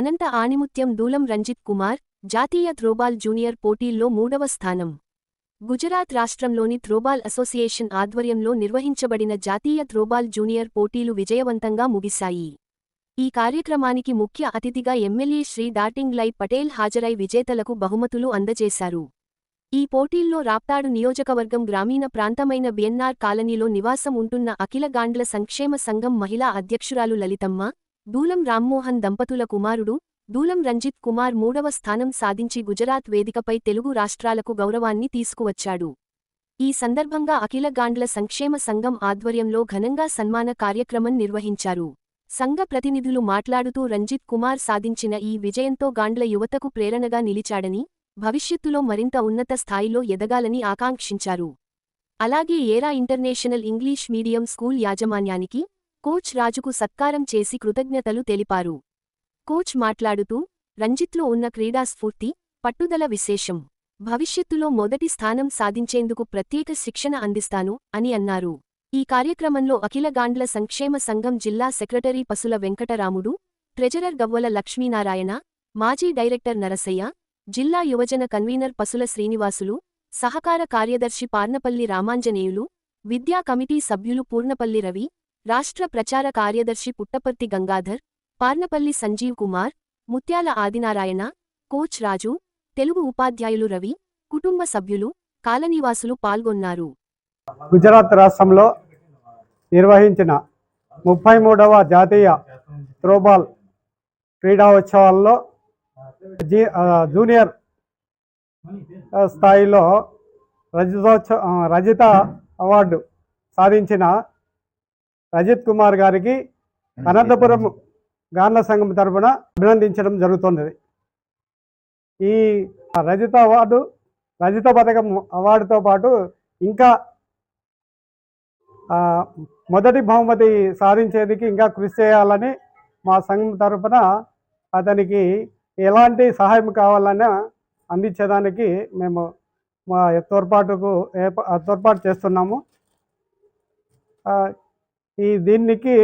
అనంత ఆణిముత్యం దూలం రంజిత్ కుమార్ జాతీయ throwball junior పోటీల్లో మూడవ స్థానం. గుజరాత్ రాష్ట్రంలోని త్రోబాల్ అసోసియేషన్ ఆధ్వర్యంలో నిర్వహించబడిన జాతీయ త్రోబాల్ జూనియర్ పోటీలు విజయవంతంగా ముగిశాయి. ఈ కార్యక్రమానికి ముఖ్య అతిథిగా ఎమ్మెల్యే శ్రీ దాటింగ్లై పటేల్ హాజరై విజేతలకు బహుమతులు అందజేశారు. ఈ పోటీల్లో రాప్తాడు నియోజకవర్గం గ్రామీణ ప్రాంతమైన బిఎన్ఆర్ కాలనీలో నివాసం ఉంటున్న అఖిల గాండ్ల సంక్షేమ సంఘం మహిళా అధ్యక్షురాలు లలితమ్మ దూలం రామ్మోహన్ దంపతుల కుమారుడు దూలం రంజిత్ కుమార్ మూడవ స్థానం సాధించి గుజరాత్ వేదికపై తెలుగు రాష్ట్రాలకు గౌరవాన్ని తీసుకువచ్చాడు. ఈ సందర్భంగా అఖిల గాండ్ల సంక్షేమ సంఘం ఆధ్వర్యంలో ఘనంగా సన్మాన కార్యక్రమం నిర్వహించారు. సంఘ ప్రతినిధులు మాట్లాడుతూ రంజిత్ కుమార్ సాధించిన ఈ విజయంతో గాండ్ల యువతకు ప్రేరణగా నిలిచాడని భవిష్యత్తులో మరింత ఉన్నత స్థాయిలో ఎదగాలని ఆకాంక్షించారు. అలాగే era international English medium school యాజమాన్యానికి కోచ్ రాజుకు సత్కారం చేసి కృతజ్ఞతలు తెలిపారు. కోచ్ మాట్లాడుతూ రంజిత్లో ఉన్న క్రీడాస్ఫూర్తి పట్టుదల విశేషం. భవిష్యత్తులో మొదటి స్థానం సాధించేందుకు ప్రత్యేక శిక్షణ అందిస్తాను అని అన్నారు. ఈ కార్యక్రమంలో అఖిల గాండ్ల సంక్షేమ సంఘం జిల్లా సెక్రటరీ పసుల వెంకటరాముడు ట్రెజరర్ గవ్వల లక్ష్మీనారాయణ మాజీ డైరెక్టర్ నరసయ్య జిల్లా యువజన కన్వీనర్ పసుల శ్రీనివాసులు సహకార కార్యదర్శి పార్నపల్లి రామాంజనేయులు విద్యా కమిటీ సభ్యులు పూర్ణపల్లి రవి రాష్ట్ర ప్రచార కార్యదర్శి పుట్టపర్తి గంగాధర్ పార్నపల్లి సంజీవ్ కుమార్ ముత్యాల ఆదినారాయణ కోచ్ రాజు తెలుగు ఉపాధ్యాయులు రవి కుటుంబ సభ్యులు కాలనీవాసులు పాల్గొన్నారు. గుజరాత్ రాష్ట్రంలో నిర్వహించిన ముప్పై మూడవ జాతీయ త్రోబాల్ క్రీడోత్సవాల్లో జీ జూనియర్ స్థాయిలో రజతోత్సవ రజిత అవార్డు సాధించిన రజిత్ కుమార్ గారికి అనంతపురం గాండ్ల సంఘం తరపున అభినందించడం జరుగుతున్నది. ఈ రజిత అవార్డు రజిత పథకం అవార్డుతో పాటు ఇంకా మొదటి బహుమతి సాధించేందుకు ఇంకా కృషి చేయాలని మా సంఘం తరపున అతనికి ఎలాంటి సహాయం కావాలన్నా అందించేదానికి మేము మా తోడ్పాటుకు తోడ్పాటు చేస్తున్నాము. ఈ దీనికి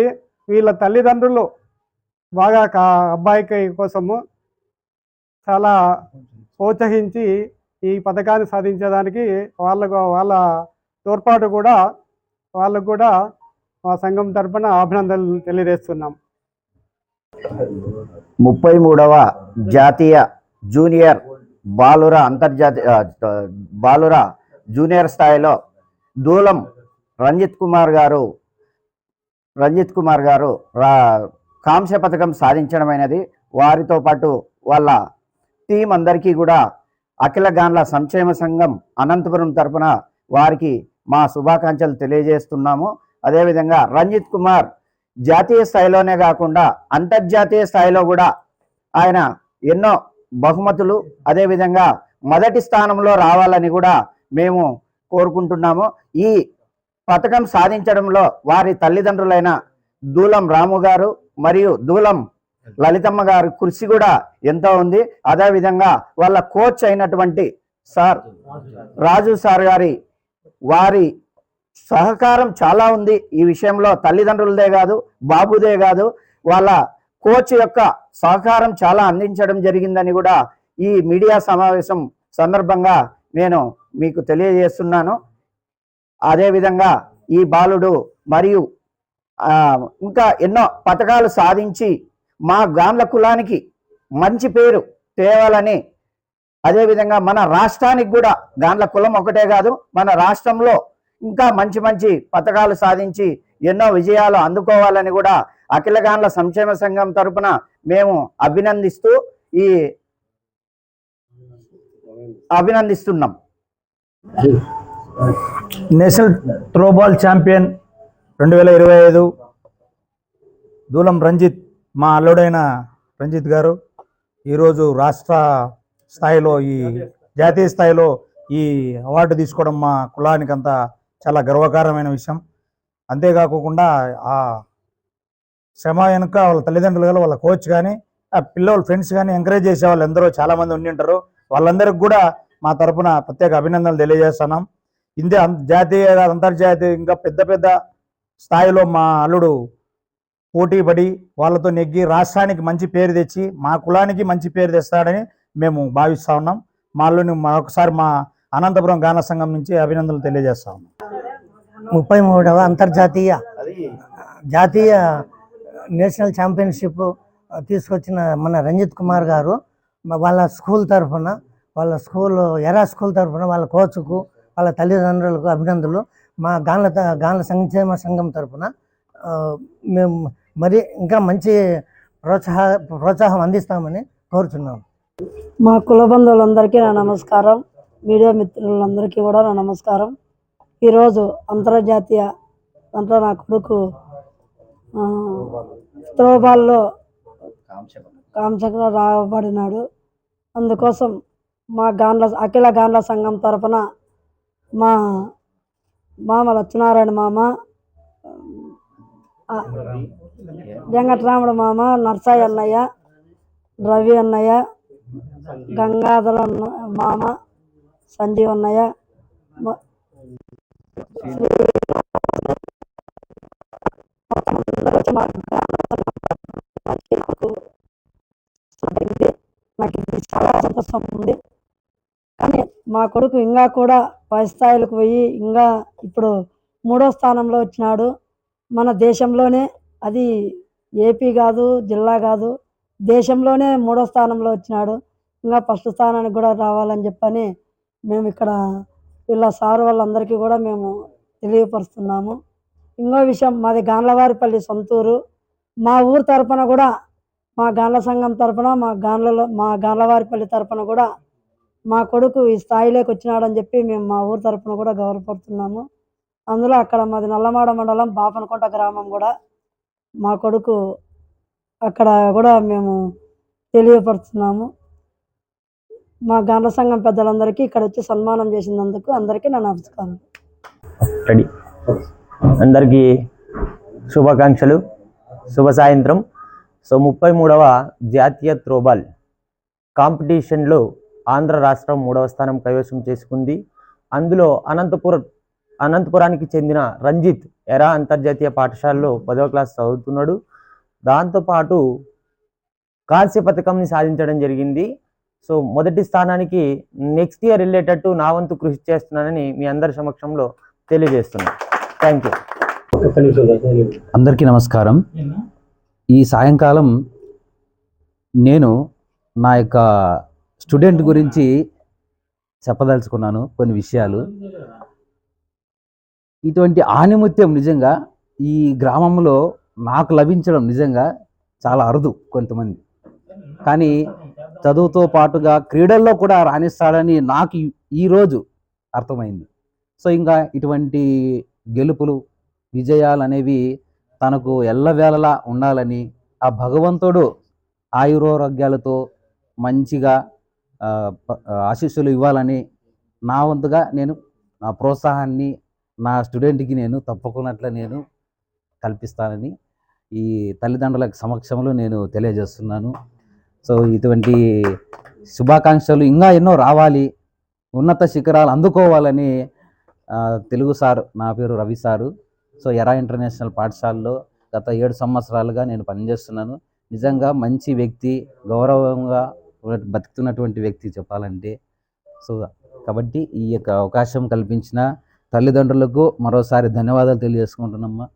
వీళ్ళ తల్లిదండ్రులు బాగా కా అబ్బాయికి కోసము చాలా ప్రోత్సహించి ఈ పథకాన్ని సాధించేదానికి వాళ్ళకు వాళ్ళ తోడ్పాటు కూడా వాళ్ళకు కూడా మా సంఘం తరపున అభినందనలు తెలియజేస్తున్నాం. ముప్పై మూడవ జాతీయ జూనియర్ బాలుర అంతర్జాతీయ బాలుర జూనియర్ స్థాయిలో దూలం రంజిత్ కుమార్ గారు రంజిత్ కుమార్ గారు రా కాంస్య పథకం సాధించడమైనది. వారితో పాటు వాళ్ళ టీం అందరికీ కూడా అఖిల గాన్ల సంక్షేమ సంఘం అనంతపురం తరపున వారికి మా శుభాకాంక్షలు తెలియజేస్తున్నాము. అదేవిధంగా రంజిత్ కుమార్ జాతీయ స్థాయిలోనే కాకుండా అంతర్జాతీయ స్థాయిలో కూడా ఆయన ఎన్నో బహుమతులు అదేవిధంగా మొదటి స్థానంలో రావాలని కూడా మేము కోరుకుంటున్నాము. ఈ పథకం సాధించడంలో వారి తల్లిదండ్రులైన దూలం రాము గారు మరియు దూలం లలితమ్మ గారి కృషి కూడా ఎంతో ఉంది. అదేవిధంగా వాళ్ళ కోచ్ అయినటువంటి సార్ రాజు సార్ గారి వారి సహకారం చాలా ఉంది. ఈ విషయంలో తల్లిదండ్రులదే కాదు బాబుదే కాదు వాళ్ళ కోచ్ యొక్క సహకారం చాలా అందించడం జరిగిందని కూడా ఈ మీడియా సమావేశం సందర్భంగా నేను మీకు తెలియజేస్తున్నాను. అదేవిధంగా ఈ బాలుడు మరియు ఇంకా ఎన్నో పథకాలు సాధించి మా గాండ్ల కులానికి మంచి పేరు తేవాలని అదేవిధంగా మన రాష్ట్రానికి కూడా గాండ్ల కులం ఒకటే కాదు మన రాష్ట్రంలో ఇంకా మంచి మంచి పథకాలు సాధించి ఎన్నో విజయాలు అందుకోవాలని కూడా అఖిల గాండ్ల సంక్షేమ సంఘం తరపున మేము అభినందిస్తూ ఈ అభినందిస్తున్నాం. నేషనల్ త్రోబాల్ ఛాంపియన్ రెండు వేల ఇరవై ఐదు దూలం రంజిత్ మా అల్లుడైన రంజిత్ గారు. ఈరోజు రాష్ట్ర స్థాయిలో ఈ జాతీయ స్థాయిలో ఈ అవార్డు తీసుకోవడం మా కులానికి అంతా చాలా గర్వకారమైన విషయం. అంతేకాకుండా ఆ శ్రమ వెనుక వాళ్ళ తల్లిదండ్రులు కానీ వాళ్ళ కోచ్ కానీ ఆ పిల్లల ఫ్రెండ్స్ కానీ ఎంకరేజ్ చేసే వాళ్ళు ఎందరో చాలామంది ఉండి ఉంటారు. వాళ్ళందరికీ కూడా మా తరపున ప్రత్యేక అభినందనలు తెలియజేస్తున్నాం. ఇందే జాతీయ అంతర్జాతీయ ఇంకా పెద్ద పెద్ద స్థాయిలో మా అల్లుడు పోటీ పడి వాళ్ళతో నెగ్గి రాష్ట్రానికి మంచి పేరు తెచ్చి మా కులానికి మంచి పేరు తెస్తాడని మేము భావిస్తా ఉన్నాం. మాలోని మరొకసారి మా అనంతపురం గాన సంఘం నుంచి అభినందనలు తెలియజేస్తా ఉన్నాం. ముప్పై మూడవ అంతర్జాతీయ జాతీయ నేషనల్ ఛాంపియన్షిప్ తీసుకొచ్చిన మన రంజిత్ కుమార్ గారు మ- వాళ్ళ స్కూల్ తరఫున వాళ్ళ స్కూల్ ఎరా స్కూల్ తరఫున వాళ్ళ కోచ్కు వాళ్ళ తల్లిదండ్రులకు అభినందనలు. మా గాన్ల త- గాన్ల సంక్షేమ సంఘం తరఫున మేము మరి ఇంకా మంచి ప్రోత్సాహ ప్రోత్సాహం అందిస్తామని కోరుతున్నాం మా కుల బంధువులందరికీ నా నమస్కారం. మీడియా మిత్రులందరికీ కూడా నా నమస్కారం. ఈరోజు అంతర్జాతీయ దాంట్లో నా కొడుకు త్రోబాల్లో కాంసంగా రాబడినాడు. అందుకోసం మా గాండ్ల అఖిల గాండ్ల సంఘం తరపున మా మామ లక్ష్మీనారాయణ మామ వెంకటరాముడు మామ నర్సాయి అన్నయ్య రవి అన్నయ్య గంగాధర మామ సంజీవ్ అన్నయ్య నాకు ఇది చాలా సంతోషం ఉంది. మా కొడుకు ఇంకా కూడా పై స్థాయిలకు పోయి ఇంకా ఇప్పుడు మూడో స్థానంలో వచ్చినాడు. మన దేశంలోనే అది ఏపీ కాదు జిల్లా కాదు దేశంలోనే మూడో స్థానంలో వచ్చినాడు. ఇంకా ఫస్ట్ స్థానానికి కూడా రావాలని చెప్పని మేము ఇక్కడ వీళ్ళ సార్ వాళ్ళందరికీ కూడా మేము తెలియపరుస్తున్నాము. ఇంకో విషయం మాది గాన్లవారిపల్లి సొంతూరు. మా ఊరు తరపున కూడా మా గాన్ల సంఘం తరపున మా గాన్లలో మా గాన్లవారిపల్లి తరపున కూడా మా కొడుకు ఈ స్థాయిలోకి వచ్చినాడని చెప్పి మేము మా ఊరు తరఫున కూడా గౌరవపడుతున్నాము. అందులో అక్కడ మాది నల్లమాడ మండలం బాపనకోట గ్రామం కూడా. మా కొడుకు అక్కడ కూడా మేము తెలియపరుస్తున్నాము మా గాండ్ల సంఘం పెద్దలందరికీ ఇక్కడ వచ్చి సన్మానం చేసినందుకు అందరికీ నా నమస్కారం. రెడీ. అందరికీ శుభాకాంక్షలు. శుభ సాయంత్రం. సో ముప్పై మూడవ జాతీయ త్రోబాల్ కాంపిటీషన్లో ఆంధ్ర రాష్ట్రం మూడవ స్థానం కైవసం చేసుకుంది. అందులో అనంతపురం అనంతపురానికి చెందిన రంజిత్ ఎరా అంతర్జాతీయ పాఠశాలలో పదవ క్లాస్ చదువుతున్నాడు. దాంతోపాటు కాంస్య పథకంని సాధించడం జరిగింది. సో మొదటి స్థానానికి నెక్స్ట్ ఇయర్ రిలేటెడ్ నా వంతు కృషి చేస్తున్నానని మీ అందరి సమక్షంలో తెలియజేస్తున్నాను. Thank you. అందరికీ నమస్కారం. ఈ సాయంకాలం నేను నా యొక్క స్టూడెంట్ గురించి చెప్పదలుచుకున్నాను కొన్ని విషయాలు. ఇటువంటి ఆనిముత్యం నిజంగా ఈ గ్రామంలో నాకు లభించడం నిజంగా చాలా అరుదు కొంతమంది. కానీ చదువుతో పాటుగా క్రీడల్లో కూడా రాణిస్తాడని నాకు ఈ- ఈరోజు అర్థమైంది. సో ఇంకా ఇటువంటి గెలుపులు విజయాలు అనేవి తనకు ఎల్లవేళలా ఉండాలని ఆ భగవంతుడు ఆయురోగ్యాలతో మంచిగా ఆశీస్సులు ఇవ్వాలని నా వంతుగా నేను నా ప్రోత్సాహాన్ని నా స్టూడెంట్కి నేను తప్పకున్నట్లు నేను కల్పిస్తానని ఈ తల్లిదండ్రుల సమక్షంలో నేను తెలియజేస్తున్నాను. సో ఇటువంటి శుభాకాంక్షలు ఇంకా ఎన్నో రావాలి ఉన్నత శిఖరాలు అందుకోవాలని తెలుగు సార్ నా పేరు Ravi sir. So era international పాఠశాలలో గత ఏడు సంవత్సరాలుగా నేను పనిచేస్తున్నాను. నిజంగా మంచి వ్యక్తి గౌరవంగా బతుకుతున్నటువంటి వ్యక్తి చెప్పాలంటే. సో కాబట్టి ఈ యొక్క అవకాశం కల్పించిన తల్లిదండ్రులకు మరోసారి ధన్యవాదాలు తెలియజేసుకుంటున్నామ్మా